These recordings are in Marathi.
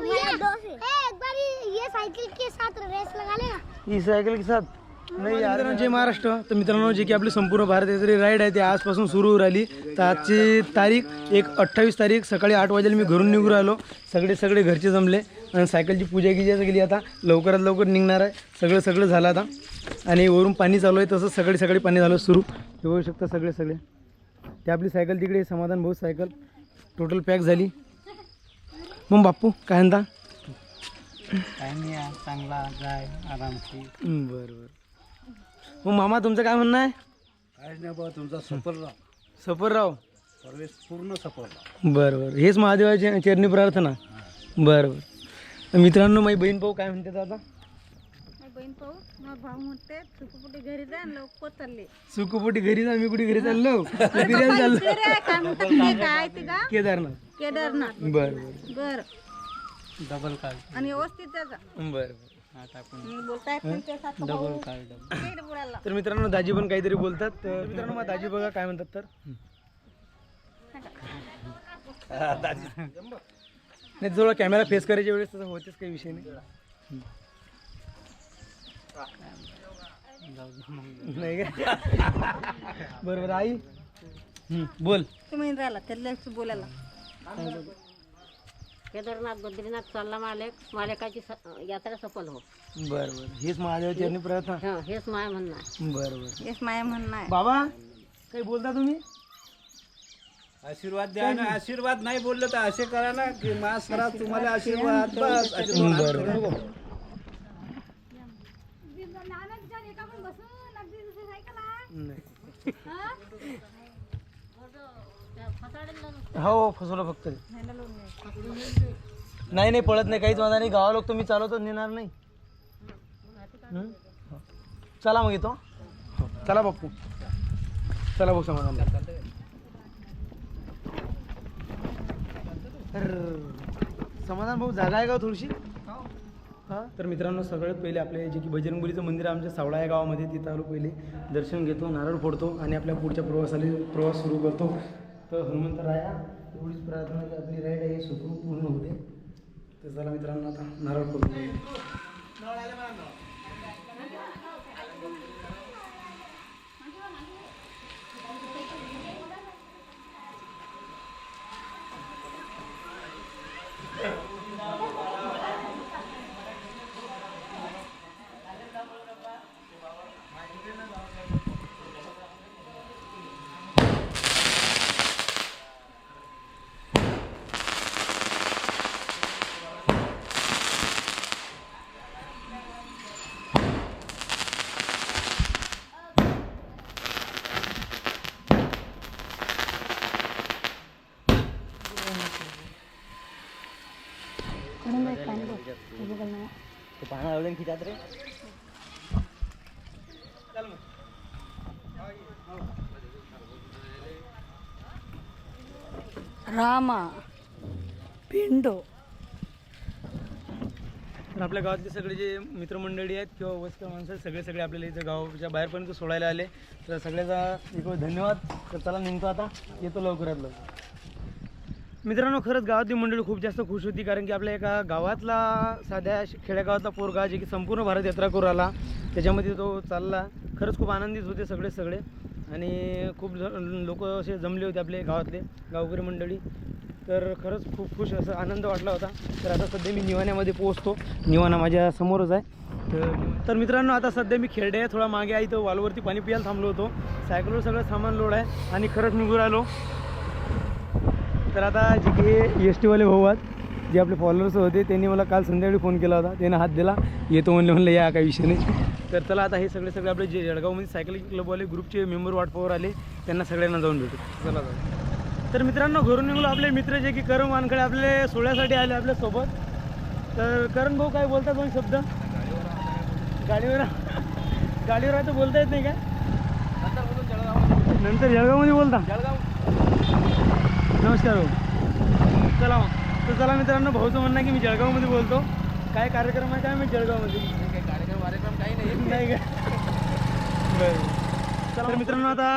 भैया। ए, एक बार ये साइकिल के साथ रेस लगा लेना। ही सायकल के साथ? नाही यार जय महाराष्ट्र। तर मित्रांनो जे की आपली संपूर्ण भारत यात्री राईड आहे ते आजपासून सुरू होऊ राहिली. तर आजची तारीख एक अठ्ठावीस तारीख सकाळी आठ वाजेला मी घरून निघून राहिलो. सगळे सगळे घरचे जमले. आणि सायकलची पूजा गिजा गेली आता लवकरात लवकर निघणार आहे. सगळं सगळं झालं आता. आणि वरून पाणी चालू आहे तसं सगळे सगळे पाणी झालं सुरू. हे बघू शकता सगळे सगळे. ते आपली सायकल तिकडे समाधान भाऊ सायकल. टोटल पॅक झाली. मग बाप्पू काय म्हणता? काय नाही यार, चांगला जाय आरामशी बरं बरं. मग मामा तुमचं काय म्हणणं आहे? काय नाही बा तुमचा सफर राव सफरराव? सर्विस पूर्ण सफर राव बरं बरं. हेच महादेवाची चरणी प्रार्थना. बरं बरं. तर मित्रांनो माझी बहीण भाऊ काय म्हणते आता बहीण पाहू मग भाऊ म्हणते सुकुपुटी घरी जा आणि लवकर चालले. सुकुपोटी घरी जा मी कुठे घरी चाललो? फिरायला चाललो. काय म्हणतात ते काय ते का केदारनाथ. केदारनाथ. बरं बरं. बर. डबल आणि व्यवस्थित. बरं हा? टाकून मी ते डबल डबल बुडाला तर मित्रांनो दाजी पण काहीतरी बोलतात. तर मित्रांनो मग दाजी बघा काय म्हणतात तर. नाही थोडा कॅमेरा फेस करायच्या वेळेस तसं होतेच काही विषय नाही. नाही का? बरोबर आई? बोल. तुम्ही राहिला त्याला बोलायला. केदारनाथ बद्रीनाथ चालला मालक. मालकाची स- यात्रा सफल हो. बरं बरं. हेच महादेवाची आणि प्रार्थना हं, हेच माय म्हणणं आहे. बरं बरं. हेच माया म्हणणं आहे. बाबा काही बोलता तुम्ही? आशीर्वाद द्या ना. आशीर्वाद नाही बोललं तर असे करा ना की मा सरा तुम्हाला आशीर्वाद बस. असे दोन हात बरं करून बरं नाही. हो फसवलं फक्त नाही नाही पळत नाही. काहीच माझा नाही. गावा लोक तुम्ही चालवतो नेणार नाही. हं? हो. चला मग येतो हो. चला बाप्पू. चला बघ समाधान तर समाधान भाऊ जागा आहे का हो थोडीशी? हां? तर मित्रांनो सगळ्यात पहिले आपले जे की बजरंगबलीचं मंदिर आहे आमच्या सावळा या गावामध्ये तिथं आलो पहिले. दर्शन घेतो नारळ फोडतो आणि आपल्या पुढच्या प्रवासाला प्रवास सुरू करतो. तर हनुमंतराया एवढीच प्रार्थना की आपली राईड आहे सुखरूप पूर्ण होते. तर चला मित्रांनो आता नारळ फोडतो पाहणं एवढं खिचात रे. रामा. पिंडो. तर आपल्या गावातले सगळे जे मित्रमंडळी आहेत किंवा वयस्कर माणसं आहेत, सगळे सगळे आपल्याला इथं गावाच्या बाहेरपर्यंत सोडायला आले. तर सगळ्याचा एक धन्यवाद. तर चला निघतो आता. येतो लवकरात लवकर. मित्रांनो खरंच गावातली मंडळी खूप जास्त खुश होती कारण की आपल्या एका गावातला साध्या श- खेड्यागावातला पोरगा जे की संपूर्ण भारत यात्रा करू आला त्याच्यामध्ये तो चालला. खरंच खूप आनंदित होते सगळे सगळे. आणि खूप लोक असे जमले होते आपले गावातले गावकरी मंडळी. तर खरंच खूप खुश असं आनंद वाटला होता. तर आता सध्या मी निवाण्यामध्ये पोहोचतो. निवाणा माझ्या समोरच आहे. तर तर मित्रांनो आता सध्या मी खेळडे आहे. थोडा मागे आहे. तर वालवरती पाणी पियाला थांबलो होतो. सायकलवर सगळं सामान लोड आहे. आणि खरंच निघून राहिलो तर आता जे की एस टीवाले भाऊ आहेत जे आपले फॉलोअर्स होते त्यांनी मला काल संध्याकाळी फोन केला होता. त्याने हात दिला. येतो म्हणले म्हणलं या काही विषय नाही. तर चला आता हे सगळे सगळे आपले जे जळगावमध्ये सायकलिंग क्लबवाले ग्रुपचे मेंबर वाटपावर आले. त्यांना सगळ्यांना जाऊन भेटू. चला जाऊ. तर मित्रांनो घरून निघलो. आपले मित्र जे की करण वानखडे आपले सोहळ्यासाठी आले आपल्यासोबत तर करण भाऊ काय बोलतात दोन शब्द? गाडीवर. गाडीवर आहे तर बोलता येत नाही का नंतर जळगावमध्ये बोलता. नमस्कार भाऊ चला मग तर चला मित्रांनो भाऊचं म्हणणं आहे की मी जळगावमध्ये बोलतो. काय कार्यक्रम आहे? काय मी जळगावमध्ये? काही कार्यक्रम कार्यक्रम काही नाही. नाही का? बरं. तर मित्रांनो आता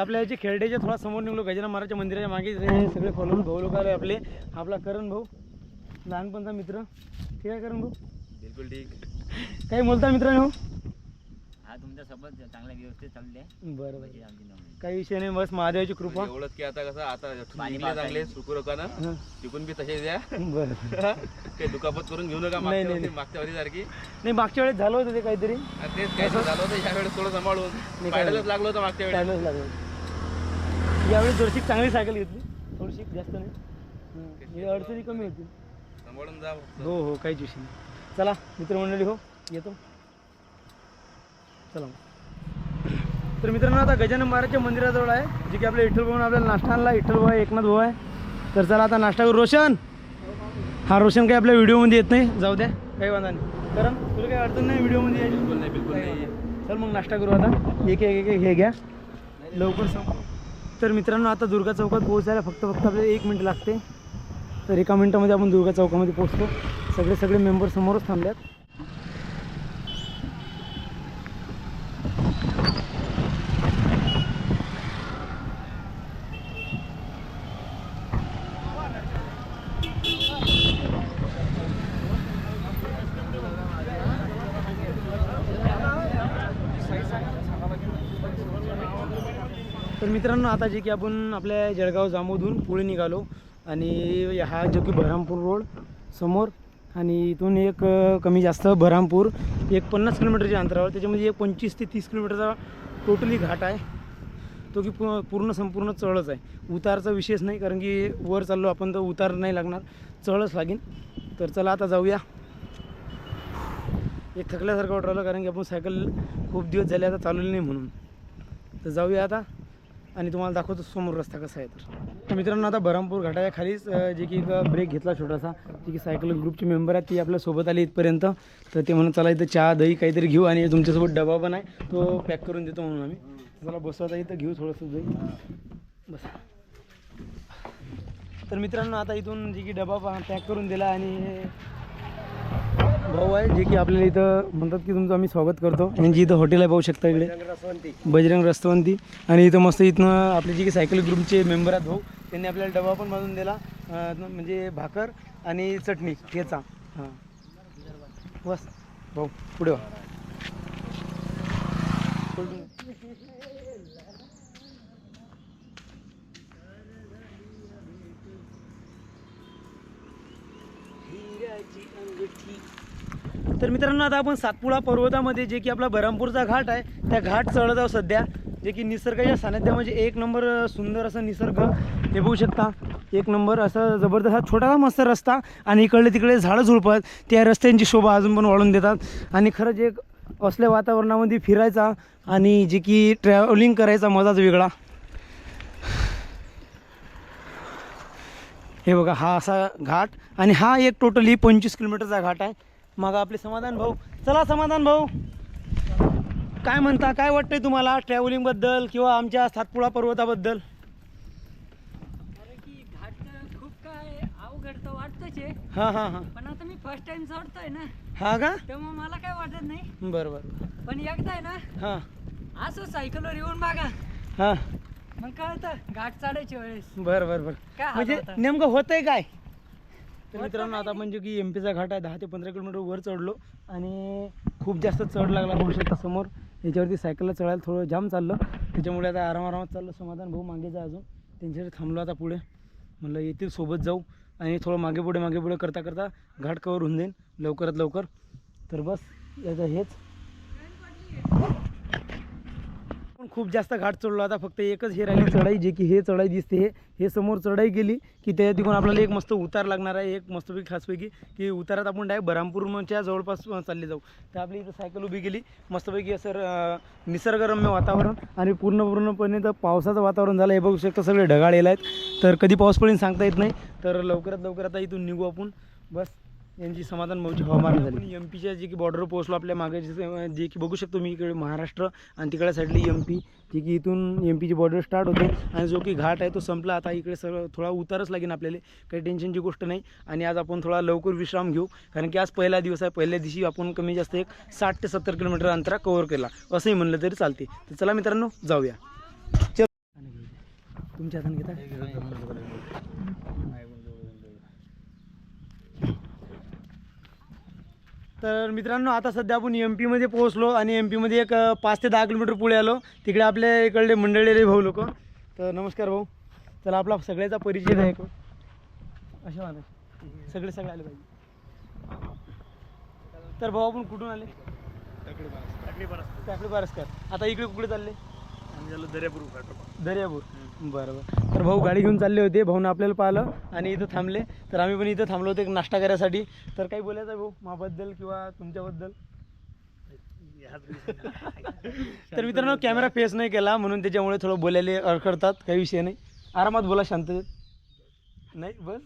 आपल्या याचे खेळड्याच्या थोडा समोर निघलो. गजानन महाराजच्या मंदिराच्या मागे हे सगळे फॉलोअर भाऊ लोक आले आपले. आपला करण भाऊ लहानपणचा मित्र. ठीक आहे करण भाऊ? बिलकुल ठीक. काही बोलता मित्रांनो? हा तुमच्यासोबत चांगल्या व्यवस्थित चालले. बरं बरं आमची नोंदणी काही विषय नाही बस महादेवाची कृपा. एवढंच की आता कसं आता पाणी निघले चांगले हं, तिकून बी तसेच या. बरं. काही दुखापत करून घेऊ नका नाही, मागच्या नाही, वर्षी मागच्या सारखी नाही मागच्या वेळेस झालं होतं ते काहीतरी. आणि तेच काय झालं होतं ह्या वेळेस थोडं सांभाळून. लागलं होतं मागच्या वेळेस. टायमच लागलं यावेळी जरशी चांगली सायकल घेतली. थोडीशी जास्त नाही. हं, अडचणी कमी होतील. सांभाळून जा. हो हो काहीच विषय नाही. चला मित्रमंडळी हो येतो. चला. तर मित्रांनो आता गजानन महाराजच्या मंदिराजवळ आहे जे की आपल्या विठ्ठल भाऊन आपल्याला नाश्ता आणला. विठ्ठल भाऊ आहे एकनाथ भाऊ आहे. तर चला आता नाश्ता करू. रोशन? हा रोशन काही आपल्या व्हिडिओमध्ये येत नाही. जाऊ द्या काही वांधा नाही. कारण तुला काही अडचण नाही व्हिडिओमध्ये? यायची बिलकुल नाही बिलकुल नाही. चल मग नाश्ता करू आता. एक एक एक हे घ्या. लवकर संप तर मित्रांनो आता दुर्गा चौकात पोहोचायला फक्त फक्त आपल्याला एक मिनिट लागते. तर एका मिनिटामध्ये आपण दुर्गा चौकामध्ये पोहोचतो. सगळे सगळे मेंबर समोरच थांबल्यात. तर मित्रांनो आता जे की आपण आपल्या जळगाव जामोदून पुढे निघालो आणि हा जो की बहरामपूर रोड समोर आणि इथून एक कमी जास्त बहरामपूर एक पन्नास किलोमीटरच्या अंतरावर त्याच्यामध्ये एक पंचवीस ते तीस किलोमीटरचा टोटली घाट आहे. तो की पूर्ण संपूर्ण चढच आहे. उतारचा विशेष नाही कारण की वर चाललो आपण तर उतार नाही लागणार. चढच लागेल. तर चला आता जाऊया. एक थकल्यासारखं वाटलं राहिलं कारण की आपण सायकल खूप दिवस झाले आता चालवली नाही म्हणून. तर जाऊया आता. आणि तुम्हाला दाखवतो समोर रस्ता कसा आहे तर. मित्रांनो आता बरहमपूर घाटाच्या खालीच जे की एक ब्रेक घेतला छोटासा जे की सायकल ग्रुपची मेंबर आहेत ती आपल्यासोबत आली इथपर्यंत. तर ते म्हणून चला इथं चहा दही काहीतरी घेऊ आणि तुमच्यासोबत डबा पण आहे तो पॅक करून देतो म्हणून आम्ही. चला बसवता इथं घेऊ थोडंसं दही. बस. तर मित्रांनो आता इथून जे की डबा पॅक करून दिला आणि आहे जे की आपल्याला इथं म्हणतात की तुमचं आम्ही स्वागत करतो. यांची इथं हॉटेल आहे पाहू शकता इकडे. बजरंग रस्तवंती आणि इथं मस्त इथनं आपले जे की सायकल ग्रुपचे मेंबर आहेत भाऊ त्यांनी आपल्याला डबा पण बांधून दिला म्हणजे भाकर आणि चटणी ठेचा. हां. बस भाऊ पुढे वा. तर मित्रांनो आता आपण सातपुडा पर्वतामध्ये जे की आपला बऱ्हामपूरचा घाट आहे त्या घाट चढत आहोत सध्या. जे की निसर्गाच्या सानिध्यामध्ये म्हणजे एक नंबर सुंदर असं निसर्ग. हे बघू शकता एक नंबर असं जबरदस्त हा छोटासा मस्त रस्ता आणि इकडले तिकडे झाडं झुडपत. त्या रस्त्यांची शोभा अजून पण वाढून देतात. आणि खरंच एक असल्या वातावरणामध्ये फिरायचा आणि जे की ट्रॅव्हलिंग करायचा मजाच वेगळा. हे बघा हा असा घाट आणि हा एक टोटली पंचवीस किलोमीटरचा घाट आहे. मग आपले समाधान भाऊ. चला समाधान भाऊ. काय म्हणता काय वाटतंय तुम्हाला ट्रॅव्हलिंगबद्दल किंवा आमच्या सातपुडा पर्वताबद्दल? कारण की घाट तर खूप काय अवघड तर वाटतंच आहे. हां हां हां. पण आता मी फर्स्ट टाइम चढतोय ना. हा का? त्यामुळे मला काय वाटत नाही. बरं बरं पण एकदा आहे ना हां. असं सायकलवर येऊन बघा. हां. मग कळतं घाट चढायच्या वेळेस. बरं बरं बरं. काय म्हणजे? नेमकं होतंय काय? तर मित्रांनो आता म्हणजे की एम पीचा घाट आहे दहा ते पंधरा किलोमीटर वर चढलो आणि खूप जास्त चढ लागला होऊ शकता समोर. याच्यावरती सायकलला चढायला थोडं जाम चाललं. त्याच्यामुळे आता आराम आरामात चाललं. समाधान भाऊ मागे जा अजून. त्यांच्याकडे थांबलो आता पुढे. म्हणलं येतील सोबत जाऊ आणि थोडं मागे पुढे मागे पुढे करता करता घाट कवर होऊन जाईल लवकरात लवकर. तर बस याचं हेच. खूप जास्त घाट चढलो. आता फक्त एकच हे राहिली चढाई जे की हे चढाई दिसते हे हे समोर चढाई गेली की त्या तिकडून आपल्याला एक मस्त उतार लागणार आहे एक मस्तपैकी खासपैकी की उतारात आपण डायरेक्ट बरामपूरच्या जवळपास चालले जाऊ. तर आपली इथं सायकल उभी गेली मस्तपैकी असं निसर्गरम्य वातावरण आणि पूर्ण पूर्णपणे तर पावसाचं वातावरण झालं. हे बघू शकता सगळे ढगाळ येला आहेत तर कधी पाऊस पडेल सांगता येत नाही. तर लवकरात लवकर आता इथून निघू आपण. बस. यांची समाधान भाऊची हवामान झाली. एम पीच्या जे की बॉर्डरवर पोहोचलो आपल्या मागे जे जे की बघू शकतो मी इकडे महाराष्ट्र आणि तिकडे साईडली एम पी जे की इथून एम पीची बॉर्डर स्टार्ट होते आणि जो की घाट आहे तो संपला. आता इकडे सगळं थोडा उतारच लागेल आपल्याला. काही टेन्शनची गोष्ट नाही. आणि आज आपण थोडा लवकर विश्राम घेऊ. कारण की आज पहिला दिवस आहे. पहिल्या दिवशी आपण कमी जास्त एक साठ ते सत्तर किलोमीटर अंतरा कव्हर केला. असंही म्हणलं तरी चालते. तर चला मित्रांनो जाऊया. चल. तुमच्या हाताने घेता? तर मित्रांनो आता सध्या आपण एम पीमध्ये पोहोचलो आणि एम पीमध्ये एक पाच ते दहा किलोमीटर पुढे आलो. तिकडे आपल्या इकडले मंडळी भाऊ लोक. तर नमस्कार भाऊ. चला आपला सगळ्याचा परिचय एक. असे म्हणा सगळे सगळे आले पाहिजे. तर भाऊ आपण कुठून आले? टाकळी पारसकर. आता इकडे कुठे चालले? दर्यापूर. बरं बरं तर भाऊ गाडी घेऊन चालले होते. भाऊनं आपल्याला पाहिलं आणि इथं थांबले. तर आम्ही पण इथं थांबलो होतो एक नाश्ता करायसाठी. तर काही बोलायचं आहे भाऊ माबद्दल किंवा तुमच्याबद्दल? तर मित्रांनो कॅमेरा फेस नाही केला म्हणून त्याच्यामुळे थोडं बोलायला अडखडतात. काही विषय नाही. आरामात बोला शांततेत नाही बस.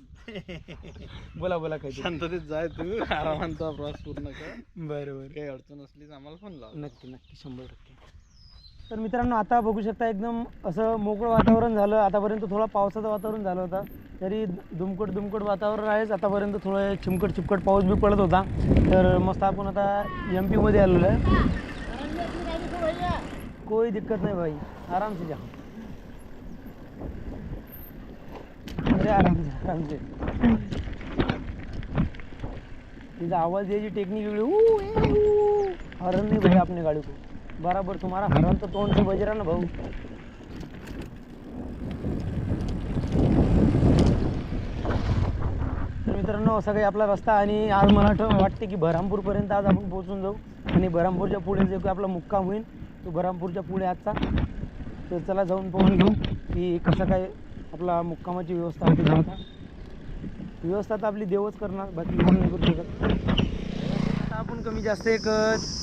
बोला बोला काही शांततेत जाय तू. आरामांचा प्रवास पूर्ण कर. बरं बरं काही अडचण असली तर आम्हाला फोन लाव. नक्की नक्की. शंभर टक्के. तर मित्रांनो आता बघू शकता एकदम असं मोकळं वातावरण झालं. आतापर्यंत थोडा पावसाचं वातावरण झालं होतं. तरी दुमकट दुमकट वातावरण आहेच. आतापर्यंत थोडं चिमकट चिमकट पाऊस बी पडत होता. तर मस्त आपण आता एम पीमध्ये आलेलो आहे. कोई दिक्कत नाही भाई. आराम से जा. अरे आराम से आराम से तिचा आवाज द्यायची टेक्निक वेगळी. ऊ, ए, ऊ. हॉर्न गाड़ी को बराबर तुम्हारा हरण तो तोंड से बज रहा ना भाऊ. तर मित्रांनो असा काही आपला रस्ता आणि आज मला वाटते की बऱ्हामपूरपर्यंत आज आपण पोहोचून जाऊ. आणि बरहामपूरच्या पुढे जे काही आपला मुक्काम होईल तो बरहामपूरच्या पुढे आजचा. तर चला जाऊन पाहून घेऊ की कसं काय आपला मुक्कामाची व्यवस्था होती व्यवस्था तर आपली देवच करणार बाकी करू शकत. आपण कमी जास्त एक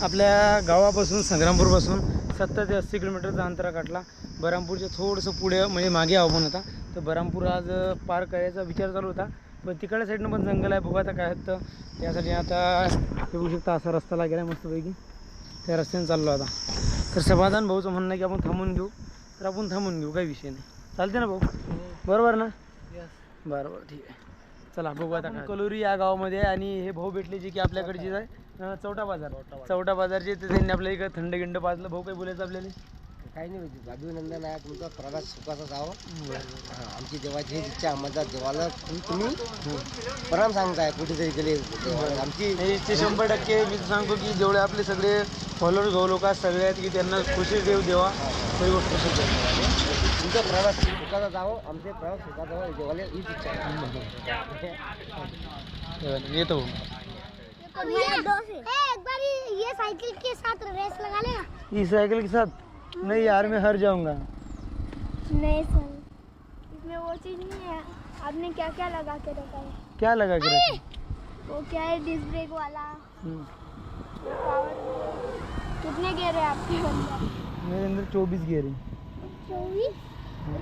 आपल्या गावापासून संग्रामपूरपासून सत्तर ते अस्सी किलोमीटरचा अंतरा काढला. बरामपूरच्या थोडंसं पुढे म्हणजे मागे आपण आता तर बरामपूर आज पार करायचा विचार चालू होता. पण तिकडल्या साईडनं पण जंगल आहे. बघू आता काय होतं. त्यासाठी आता बघू शकता असा रस्ता लागेला आहे मस्तपैकी. त्या रस्त्याने चाललो आता. तर समाधान भाऊचं म्हणणं आहे की आपण थांबून घेऊ. तर आपण थांबून घेऊ काही विषय नाही. चालते ना भाऊ? बरोबर ना? बरं बरं ठीक आहे. चला बघू आता कलोरी या गावामध्ये आणि हे भाऊ भेटले जे की आपल्याकडचे आहे. अं, चौटा बाजार. चौटा बाजारचे त्यांनी आपल्या इकडे थंड गिंड पाजलं. भाऊ काही बोलायचं आपल्याला? काही नाही म्हणजे अभिनंदन आहे तुमचा. प्रवास सुखाचा जावं. हा, आमची देवाची हीच इच्छा आम्हाला देवाला तुम्ही तुम्ही प्रणाम सांगताय. कुठेतरी गेले. देवाला. आमची ते शंभर टक्के मी सांगतो की जेवढे आपले सगळे फॉलोअर्स भाऊ लोक आहेत सगळे आहेत की त्यांना खुशी देव देवा. तरी गोष्ट सुद्धा तुमचा प्रवास सुखाचा जावं. आमचे प्रवास सुखाचा जावं. देवाला हीच इच्छा आहे. येतो भैया दो से एक बार ये साइकिल के साथ रेस लगा लेना। इस साइकिल के साथ? नहीं यार मैं हार जाऊँगा। नहीं सर इसमें वो चीज़ नहीं है। आपने क्या क्या लगा के रखा है? क्या लगा के रखे वो क्या है डिस्क ब्रेक वाला? हम्म, पावर कितने गेयर है आपके अंदर? मेरे अंदर चौबीस गियर है। चौबीस?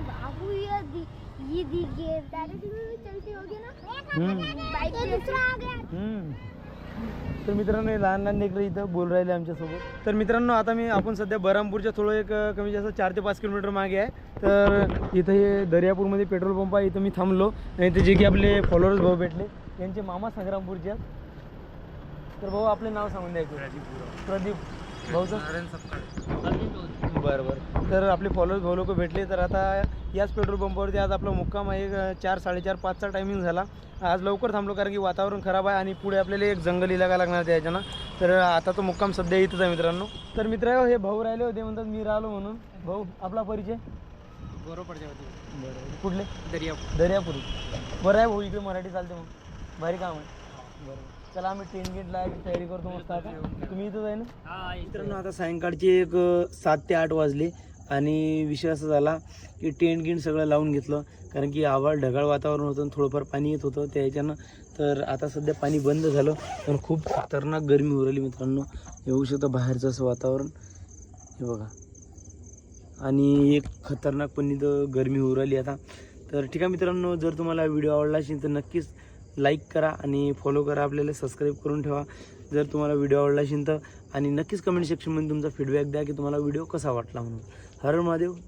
बाबू ये दी ये दी गेयर। डायरेक्ट में चलते होगे ना? हम्म. बाइक दूसरा आ गया। हम्म. तर मित्रांनो हे लहान लहान लेकरं इथं बोल राहिले आमच्यासोबत. तर मित्रांनो आता मी आपण सध्या बरामपूरच्या थोडं एक कमी जास्त चार ते पाच किलोमीटर मागे आहे. तर इथं हे दर्यापूरमध्ये पेट्रोल पंप आहे इथं मी थांबलो. आणि ते जे की आपले फॉलोअर्स भाऊ भेटले. त्यांचे मामा संग्रामपूरचे आहेत. तर भाऊ आपले नाव सांगून द्या. प्रदीप भाऊचं बरं बरं. तर आपले फॉलोअर्स भाऊ लोक भेटले. तर आता याच पेट्रोल पंपावरती आज आपला मुक्काम आहे. चार साडेचार पाचचा टायमिंग झाला. आज लवकर थांबलो कारण की वातावरण खराब आहे आणि पुढे आपल्याला एक जंगल इलाका लागणार त्या ह्याच्यानं तर आता तो मुक्काम सध्या इथंच आहे मित्रांनो. तर मित्र हे भाऊ राहिले होते म्हणतात मी राहिलो म्हणून. भाऊ आपला परिचय? बरोबरच्या बरं कुठले? दर्यापूर. दर्यापुरी. बरं आहे भाऊ इकडे मराठी चालते मग. भारी काम आहे. बरं. चला आम्ही ट्रेन गेटला तयारी करतो मस्त आता. तुम्ही इथंच आहे ना? हा मित्रांनो आता सायंकाळचे एक सात ते आठ वाजले. आणि विषय असा झाला की टेंट गिंट सगळं लावून घेतलं. कारण की आवाळ ढगाळ वातावरण होतं आणि थोडंफार पाणी येत होतं. त्या ह्याच्यानं तर आता सध्या पाणी बंद झालं. पण खूप खतरनाक गरमी होऊ राहिली मित्रांनो येऊ शकतं बाहेरचं असं वातावरण. हे बघा. आणि एक खतरनाक पण इथं गरमी होऊ राहिली आता. तर ठीक आहे मित्रांनो जर तुम्हाला व्हिडिओ आवडला असेल तर नक्कीच लाईक करा आणि फॉलो करा. आपल्याला सबस्क्राईब करून ठेवा. जर तुम्हाला व्हिडिओ आवडला असेल तर. आणि नक्कीच कमेंट सेक्शनमध्ये तुमचा फीडबॅक द्या की तुम्हाला व्हिडिओ कसा वाटला म्हणून. હર મહાદેવ.